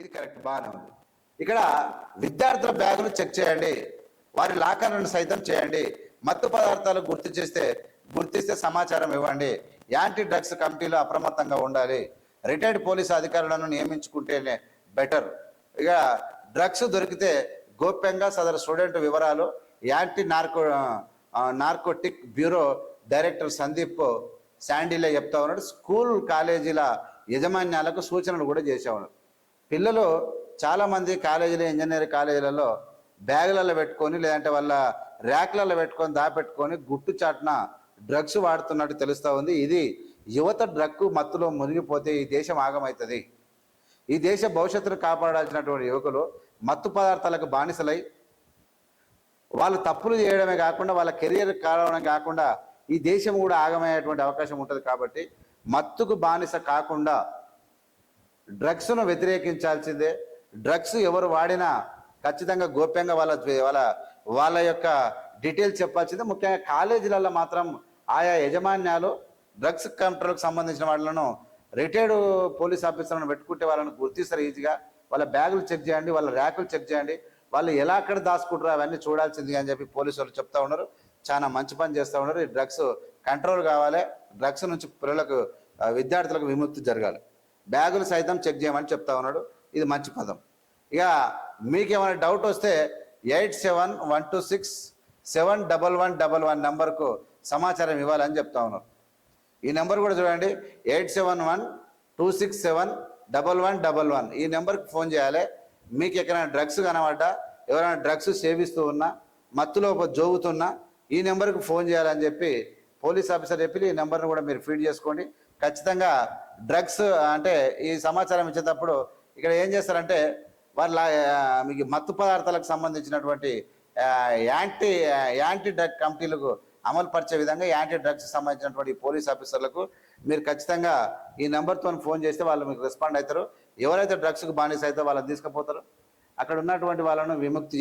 ఇది కరెక్ట్ బాగానే ఉంది. ఇక్కడ విద్యార్థుల బ్యాగులు చెక్ చేయండి వారి లాకర్లను సైతం చేయండి మత్తు పదార్థాలు గుర్తు చేస్తే గుర్తిస్తే సమాచారం ఇవ్వండి. యాంటీ డ్రగ్స్ కమిటీలో అప్రమత్తంగా ఉండాలి. రిటైర్డ్ పోలీస్ అధికారులను నియమించుకుంటేనే బెటర్. ఇక డ్రగ్స్ దొరికితే గోప్యంగా సదరు స్టూడెంట్ వివరాలు anti narco narcotic bureau director Sandeep Shandilya చెప్తా ఉన్నాడు. స్కూల్ కాలేజీల యజమాన్యాలకు సూచనలు కూడా చేసేవాడు. పిల్లలు చాలామంది కాలేజీలు ఇంజనీరింగ్ కాలేజీలలో బ్యాగులలో పెట్టుకొని లేదంటే వాళ్ళ ర్యాక్లలో పెట్టుకొని దాపెట్టుకొని గుట్టు చాటున డ్రగ్స్ వాడుతున్నట్టు తెలుస్తూ ఉంది. ఇది యువత డ్రగ్ మత్తులో మునిగిపోతే ఈ దేశం ఆగమవుతుంది ఈ దేశ భవిష్యత్తును కాపాడాల్సినటువంటి యువకులు మత్తు పదార్థాలకు బానిసలై వాళ్ళు తప్పులు చేయడమే కాకుండా వాళ్ళ కెరియర్ కావడమే కాకుండా ఈ దేశం కూడా ఆగమయ్యేటువంటి అవకాశం ఉంటుంది కాబట్టి మత్తుకు బానిస కాకుండా డ్రగ్స్ను వ్యతిరేకించాల్సిందే. డ్రగ్స్ ఎవరు వాడినా ఖచ్చితంగా గోప్యంగా వాళ్ళ వాళ్ళ వాళ్ళ యొక్క డీటెయిల్స్ చెప్పాల్సిందే. ముఖ్యంగా కాలేజీలలో మాత్రం ఆయా యజమాన్యాలు డ్రగ్స్ కంట్రోల్కి సంబంధించిన వాళ్ళను రిటైర్డ్ పోలీస్ ఆఫీసర్లను పెట్టుకుంటే వాళ్ళని గుర్తిస్తారు ఈజీగా. వాళ్ళ బ్యాగులు చెక్ చేయండి వాళ్ళ ర్యాకులు చెక్ చేయండి. వాళ్ళు ఎలా అక్కడ దాచుకుంటారో అవన్నీ చూడాల్సింది అని చెప్పి పోలీసు వాళ్ళు చెప్తా ఉన్నారు. చాలా మంచి పని చేస్తూ ఉన్నారు. ఈ డ్రగ్స్ కంట్రోల్ కావాలి. డ్రగ్స్ నుంచి పిల్లలకు విద్యార్థులకు విముక్తి జరగాలి. బ్యాగులు సైతం చెక్ చేయమని చెప్తా ఉన్నాడు. ఇది మంచి పదం. ఇక మీకేమైనా డౌట్ వస్తే eight seven one two six seven double one double one నెంబర్కు సమాచారం ఇవ్వాలని చెప్తా ఉన్నారు ఈ నెంబర్ కూడా చూడండి. Eight seven one two six seven double one double one. ఈ నెంబర్కి ఫోన్ చేయాలి. మీకు ఎక్కడైనా డ్రగ్స్ కనబడ్డా ఎవరైనా డ్రగ్స్ సేవిస్తూ ఉన్నా మత్తులో జోగుతున్నా ఈ నెంబర్కి ఫోన్ చేయాలని చెప్పి పోలీస్ ఆఫీసర్ చెప్పి ఈ నెంబర్ను కూడా మీరు ఫీడ్ చేసుకోండి. ఖచ్చితంగా డ్రగ్స్ అంటే ఈ సమాచారం ఇచ్చేటప్పుడు ఇక్కడ ఏం చేస్తారంటే వాళ్ళ మీకు మత్తు పదార్థాలకు సంబంధించినటువంటి యాంటీ యాంటీ డ్రగ్ కమిటీలకు అమలు పరిచే విధంగా యాంటీ డ్రగ్స్ సంబంధించినటువంటి పోలీస్ ఆఫీసర్లకు మీరు ఖచ్చితంగా ఈ నెంబర్తో ఫోన్ చేస్తే వాళ్ళు మీకు రెస్పాండ్ అవుతారు. ఎవరైతే డ్రగ్స్కి బానిస అయితే వాళ్ళని తీసుకుపోతారు. అక్కడ ఉన్నటువంటి వాళ్ళను విముక్తి